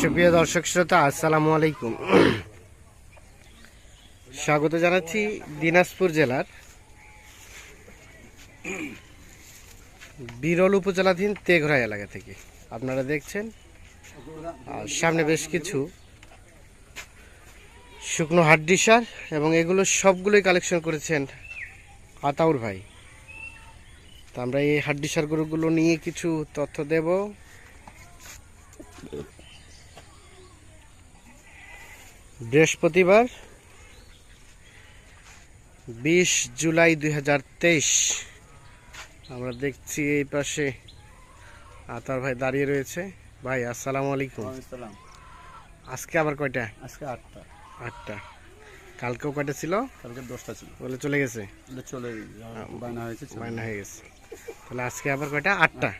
সুপ্রিয় দর্শক শ্রোতা, আসসালামু আলাইকুম। স্বাগত জানাচ্ছি দিনাজপুর জেলার বিরল উপজেলাধীন তেঘরা এলাকা থেকে। আপনারা দেখছেন, আর সামনে বেশ কিছু শুকনো হাড্ডি সার এবং এগুলো সবগুলোই কালেকশন করেছেন আতাউর ভাই। তো আমরা এই হাড্ডি সার গরুগুলো নিয়ে কিছু তথ্য দেব। বৃহস্পতিবার বিশ জুলাই দুই হাজার তেইশ। আমরা দেখছি এই পাশে আতার ভাই দাঁড়িয়ে রয়েছে। ভাই আসসালামু আলাইকুম। আজকে আবার কয়টা? আজকে আটটা। আটটা। কালকেও কয়টা ছিল? কালকে দশটা ছিল। বলে চলে গেছে? চলে বায়না হয়েছে মাইনা হয়ে গেছে। তাহলে আজকে আবার কয়টা? আটটা।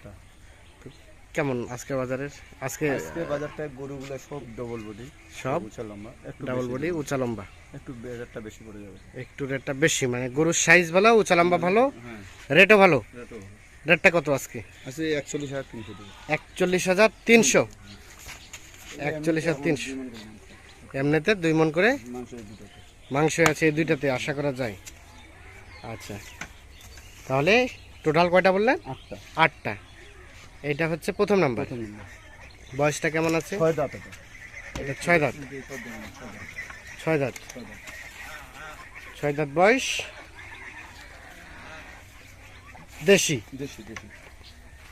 কেমন আজকে বাজারের? আজকে আজকে বাজারটা গরুগুলো সব ডবল বডি সব উঁচা লম্বা একটু ডাবল বডি উঁচা লম্বা। একটু বাজারটা বেশি পড়ে যাবে। একটু রেটটা বেশি মানে গরুর সাইজ ভালো উঁচা লম্বা ভালো? হ্যাঁ। রেটও ভালো? এটা রেটটা কত আজকে? আজকে একচল্লিশ হাজার তিনশো একচল্লিশ হাজার তিনশো? একচল্লিশ হাজার তিনশো। এমনিতে দুই মন করে? মাংস মাংস আছে এই দুইটাতে আশা করা যায়। আচ্ছা। তাহলে টোটাল কয়টা বললেন? আটটা। আটটা। এইটা হচ্ছে প্রথম নাম্বার। বয়সটা কেমন আছে? ছয় দাঁত এটা। এটা ছয় দাঁত। ছয় দাঁত। ছয় দাঁত। বয়স। দেশি।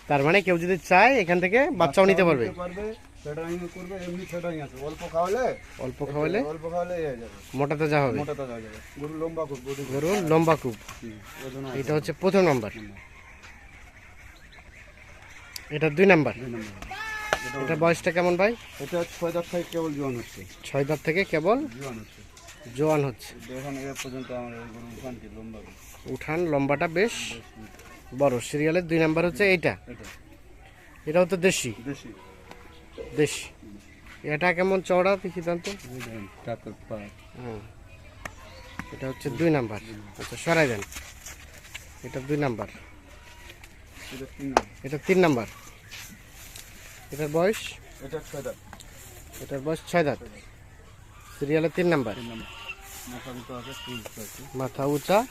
তার মানে কেউ যদি চায় এখান থেকে বাচ্চাও নিতে পারবে। অল্প খাওয়ালে অল্প খাওয়ালে? অল্প খাওয়ালে এ যাবে। মোটা তাজা হবে। মোটা তাজা যাবে। গরু লম্বা গরু এটা হচ্ছে প্রথম নাম্বার। এটা দুই নাম্বার? এটা বয়সটা কেমন ভাই? এটা ছয় দাঁত থেকে কেবল জোয়ান হচ্ছে। ছয় দাঁত থেকে কেবল জোয়ান হচ্ছে। জোয়ান হচ্ছে। উঠান লম্বাটা বেশ বড়। সিরিয়ালের দুই নাম্বার হচ্ছে এইটা। এটা। এটা হচ্ছে দেশি। দেশি। দেশি। এটা কেমন চওড়া দেখি জান তো টাকার পা। হুম। এটা হচ্ছে দুই নাম্বার। আচ্ছা সরাই দেন। এটা দুই নাম্বার। এটা তিন নম্বর। এটা নাম্বার। এটার বয়স? এটা ছয় দাঁত। এটার বয়স ছয় দাঁত। সিরিয়ালের তিন নাম্বার। মাথা উঁচা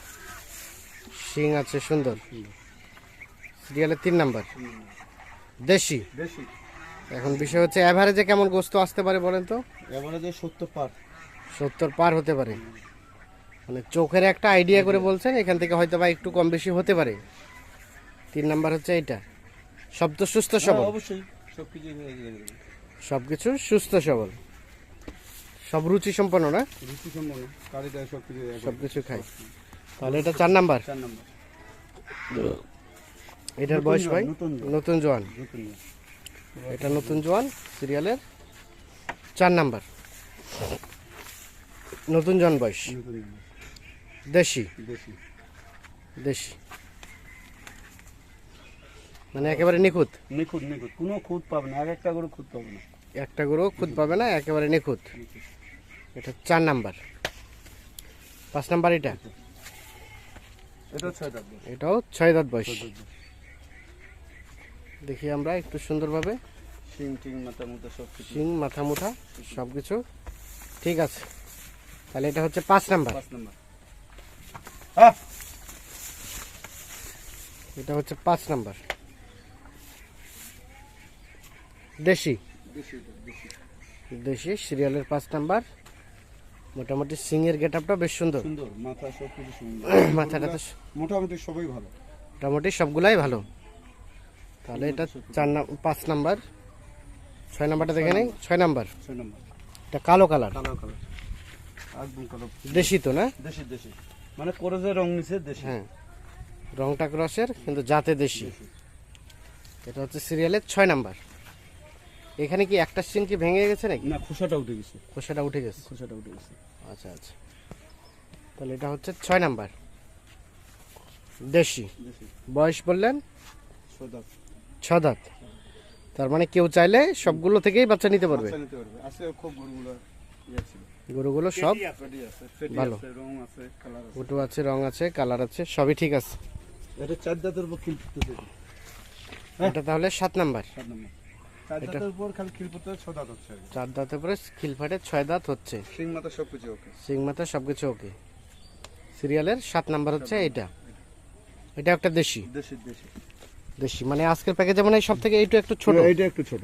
শিং আছে। সুন্দর। সিরিয়ালের তিন নাম্বার। দেশি? দেশি। এখন বিষয় হচ্ছে অ্যাভারেজে কেমন গোস্ত আসতে পারে বলেন তো? যে সত্তর পার। সত্তর পার হতে পারে। মানে চোখের একটা আইডিয়া করে বলছেন এখান থেকে হয়তো বা একটু কম বেশি হতে পারে। তিন নাম্বার হচ্ছে এইটা। সব তো সুস্থ সবল। অবশ্যই সব কিছু সুস্থ সবল। সব রুচি সম্পন্ন না? রুচি সম্পন্ন সব কিছু খাই তাহলে এটা চার নাম্বার। চার নম্বর। এটার বয়স ভাই? নতুন জোয়ান। এটা নতুন জোয়ান সিরিয়ালের চার নাম্বার। নতুন জোয়ান বয়স। দেশি। দেশি। দেশি। মানে একেবারে নিখুঁত? নিখুঁত নিখুঁত। কোনো খুঁত পাবে না এক একটা করে খুঁত পাবে না। একটা গরু খুঁত পাবে না একেবারে নিখুঁত। এটা চার নাম্বার। পাঁচ নাম্বার এটা। এটাও ছয় দাঁত বয়স। দেখি আমরা একটু সুন্দরভাবে। শিং টিং মাথা মুথা সব শিং মাথা মুঠা সব কিছু ঠিক আছে। তাহলে এটা হচ্ছে পাঁচ নাম্বার। পাঁচ নম্বর। এটা হচ্ছে পাঁচ নাম্বার। দেশি? দেশি সিরিয়ালের পাঁচ নাম্বার। মোটামুটি সিংয়ের গেট আপটা বেশ সুন্দর। সুন্দর মাথা সব কিছু সুন্দর। মাথাটা তো মোটামুটি সবই ভালো। মোটামুটি সবগুলাই ভালো। তাহলে এটা চার পাঁচ নাম্বার। ছয় নাম্বারটা দেখে নেই? ছয় নাম্বার। ছয় নম্বর। এটা কালো কালার। কালো কালো একদম কালো। দেশি তো না? দেশি দেশি। মানে করে যে রং নিছে দেশি। হ্যাঁ। রংটা ক্রসের কিন্তু জাতে দেশি। এটা হচ্ছে সিরিয়ালের ছয় নাম্বার। এখানে কি একটা সিন কি ভেঙে গেছে নাকি? না খোসাটা উঠে গেছে। খোসাটা উঠে গেছে? খোসাটা উঠে গেছে। আচ্ছা আচ্ছা। তাহলে এটা হচ্ছে ছয় নাম্বার। দেশি। বয়স বললেন? ছ দাঁত তার মানে কেউ চাইলে সবগুলো থেকেই বাচ্চা নিতে পারবে। বাচ্চা নিতে পারবে। আছে খুব গরুগুলো ইয়ে সব ভালো। আছে রং আছে কালার আছে। উটু আছে রং আছে কালার আছে সবই ঠিক আছে। এটা চার দাঁতের এটা তাহলে সাত নাম্বার। সাত নম্বর। চার দাঁতের উপর খালি খিলপত্র ছ দাঁত হচ্ছে চার দাঁতের পরে খিল ফাটে ছয় দাঁত হচ্ছে। শিং মাথা সব ওকে। সিং মাথা সব ওকে। সিরিয়ালের সাত নাম্বার হচ্ছে এটা এটা একটা দেশি। দেশি দেশি। দেশি। মানে আজকের প্যাকেজে মানে সব থেকে এইটা একটু ছোট। এইটা একটু ছোট।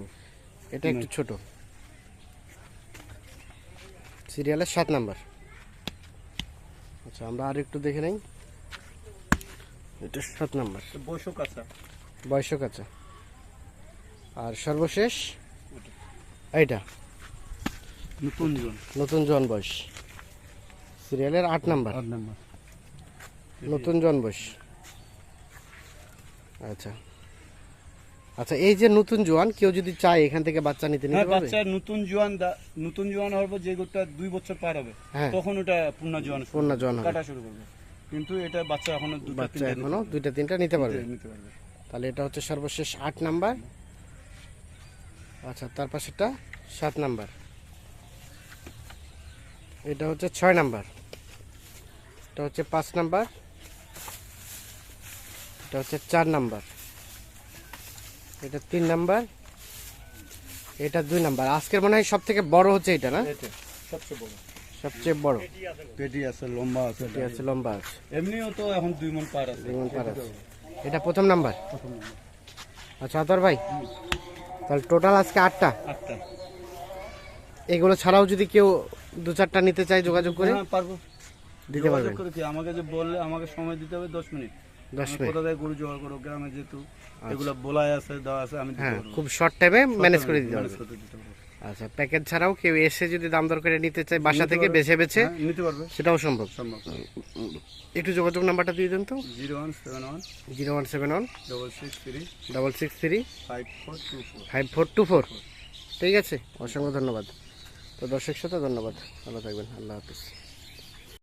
এটা একটু ছোট। সিরিয়ালের সাত নাম্বার। আচ্ছা আমরা আর একটু দেখে নেই। এটা সাত নাম্বার। কাঁচা বয়সক আছে আর সর্বশেষ? এইটা। নতুন জন। নতুন জন বয়স। সিরিয়ালের আট নাম্বার। আট নাম্বার। নতুন জন বয়স। আচ্ছা। আচ্ছা এই যে নতুন জোয়ান কেউ যদি চায় এখান থেকে বাচ্চা নিতে নিতে হ্যাঁ পারবে? বাচ্চা নতুন জোয়ান নতুন জোয়ান হওয়ার পর যে গোটা দুই বছর পার হবে হ্যাঁ। তখন ওটা পূর্ণ জোয়ান পূর্ণ জোয়ান হবে। কাটা শুরু করবে। কিন্তু এটা বাচ্চা এখনও দুটো বাচ্চা তিনটে এখনও দুইটা তিনটা নিতে পারবে। নিতে পারবে। তাহলে এটা হচ্ছে সর্বশেষ আট নাম্বার। আচ্ছা তার পাশেরটা সাত নাম্বার। এটা হচ্ছে ছয় নাম্বার। এটা হচ্ছে পাঁচ নাম্বার। এটা হচ্ছে চার নাম্বার। এটা তিন নাম্বার। এটা দুই নাম্বার। আজকের মনে হয় সব থেকে বড় হচ্ছে এটা না? সবচেয়ে বড়। সবচেয়ে বড়। পেটি আছে লম্বা আছে এটি আছে লম্বা আছে। এমনিও তো এখন দুই মন পার আছে। যেমন পার আছে। এটা প্রথম নাম্বার? আচ্ছা আতর ভাই। তাহলে টোটাল আজকে আটটা। আটটা। এগুলো ছাড়াও যদি কেউ দু চারটা নিতে চায় যোগাযোগ করে হ্যাঁ পারব। দিতে পারবে করে কি আমাকে যে বললে আমাকে সময় দিতে হবে দশ মিনিট। দশ আমি মিনিট। কোথা থেকে গরু জোগাড় করো গ্রামে যেহেতু। এগুলো বলাই আছে দেওয়া আছে আমি হ্যাঁ খুব শর্ট টাইমে ম্যানেজ করে দিতে পারব। আচ্ছা প্যাকেজ ছাড়াও কেউ এসে যদি দাম দর করে নিতে চায় বাসা থেকে বেছে বেছে হ্যাঁ, নিতে পারবে। সেটাও সম্ভব। সম্ভব একটু যোগাযোগ নাম্বারটা দিয়ে দেন তো। Zero one seven one zero one seven one double six three double six three five four two four. Five four two four. ঠিক আছে অসংখ্য ধন্যবাদ। তো দর্শক সাথে ধন্যবাদ। ভালো থাকবেন আল্লাহ হাফিজ।